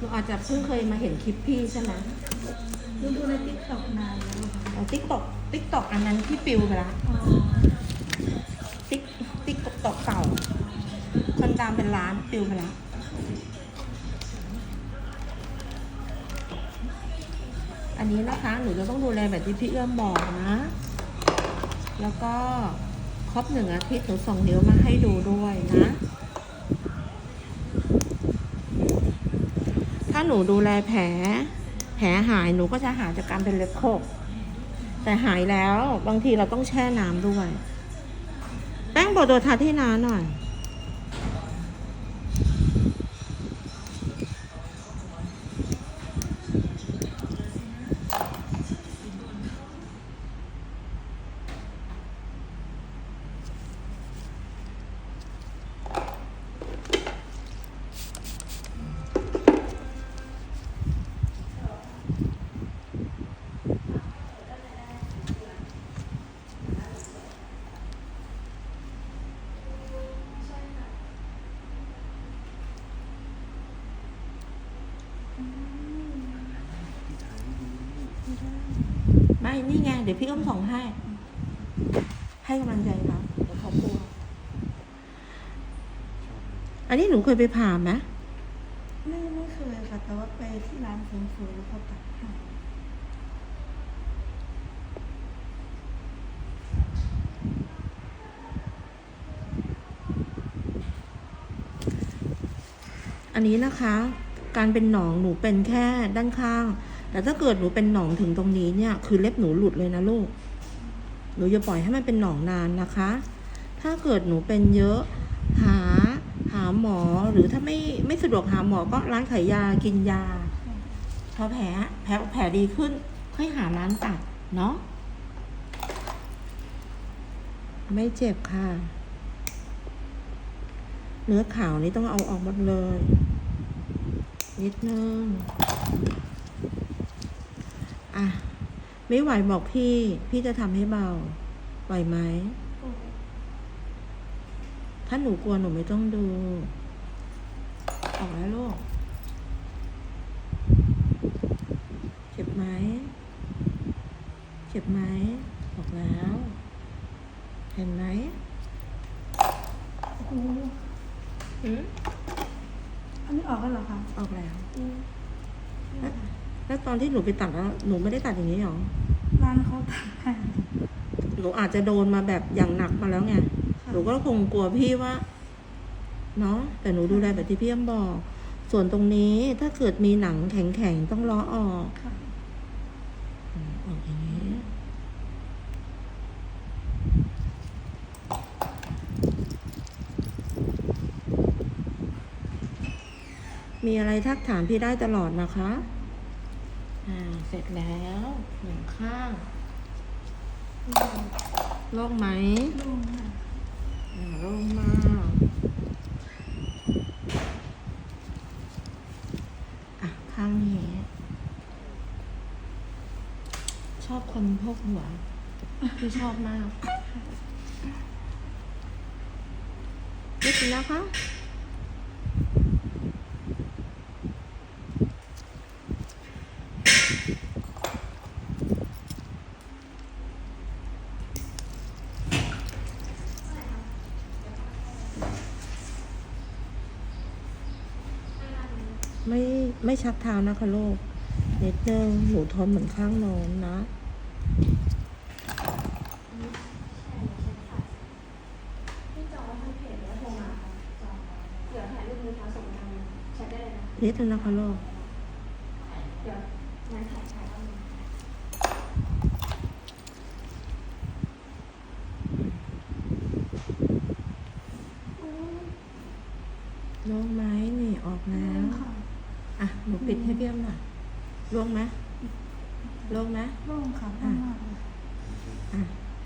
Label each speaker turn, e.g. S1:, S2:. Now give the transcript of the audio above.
S1: หนูอาจจะเพิ่งเคยมาเห็นคลิปพี่ใช่ไหม
S2: ดูดูในติ๊กต็อกนานแล้วค่ะ
S1: ติ๊กตอกติ๊กตอกอันนั้นที่ปิวไปละ
S2: อ๋อ
S1: ติ๊กติ๊กตอกเก่าคนตามเป็นล้านปิวไปแล้วอันนี้นะคะหนูจะต้องดูแลแบบที่พี่เอื้อมบอกนะ แล้วก็ครบหนึ่งอาทิตย์หนูส่งนิ้วมาให้ดูด้วยนะ ถ้า หนูดูแลแผล แผลหายหนูก็จะหายจากการเป็นเล็บโคกแต่หายแล้วบางทีเราต้องแช่น้ำด้วย แป้งโบโดทาที่น้าหน่อย ไม่นี่ไงเดี๋ยวพี่อ้อมส่งให้ ให้กำลังใจเขาเดี๋ยวเขากลัวอันนี้หนูเคยไปผ่าไหม
S2: ไม่ไม่เคยค่ะ แต่ว่าไปที่ร้านเสริมสวยแล้วเขาตัดให้
S1: อันนี้นะคะ การเป็นหนองหนูเป็นแค่ด้านข้าง แต่ถ้าเกิดหนูเป็นหนองถึงตรงนี้เนี่ย คือเล็บหนูหลุดเลยนะลูก หนูอย่าปล่อยให้มันเป็นหนองนานนะคะ ถ้าเกิดหนูเป็นเยอะหาหาหมอหรือถ้าไม่ไม่สะดวกหาหมอก็ร้านขายยากินยาพอแผลแผลแผลดีขึ้น ค่อยหาร้านตัดเนาะไม่เจ็บค่ะ เนื้อขาวนี้ต้องเอาออกหมดเลย นิดนึง อะ ไม่ไหวบอกพี่ พี่จะทำให้เบา ไหวไหม ถ้าหนูกลัวหนูไม่ต้องดู ออกแล้วลูก เจ็บไหม เจ็บไหม ออกแล้ว เห็นไหม
S2: โอ้โห
S1: อืม
S2: อันนี้ออกแล้วเหรอคะ
S1: ออกแล้ว แล้วแล้วตอนที่หนูไปตัดแล้วหนูไม่ได้ตัดอย่างนี้หรอ
S2: ร้านเขาตัดให้
S1: หนูอาจจะโดนมาแบบอย่างหนักมาแล้วไง หนูก็คงกลัวพี่ว่า เนาะ แต่หนูดูแลแบบที่พี่อ้ำบอก ส่วนตรงนี้ถ้าเกิดมีหนังแข็งๆต้องล้อออก
S2: ค่ะ
S1: อืมออกอย่างนี้ มีอะไรทักถามพี่ได้ตลอดนะคะ อ่าเสร็จแล้วหนึ่งข้างโล่งไหม
S2: โล่งค่ะ
S1: อ่าโล่งมากอะข้างนี้ ชอบคนพกหัวพี่ชอบมากนิดนึงนะคะ ไม่ไม่ชักเท้านะคะลูกนิดนึงหนูทนเหมือนข้างโน้นนะ นิดนึงนะคะลูกโล่งไหมนี่ออกแล้ว
S2: ค่ะ
S1: อะ หนู ปิดให้เบี้ยมหน่อยโล่งไหมโล่งไหม
S2: โล่งค่ะโล่งมากเลย
S1: อะ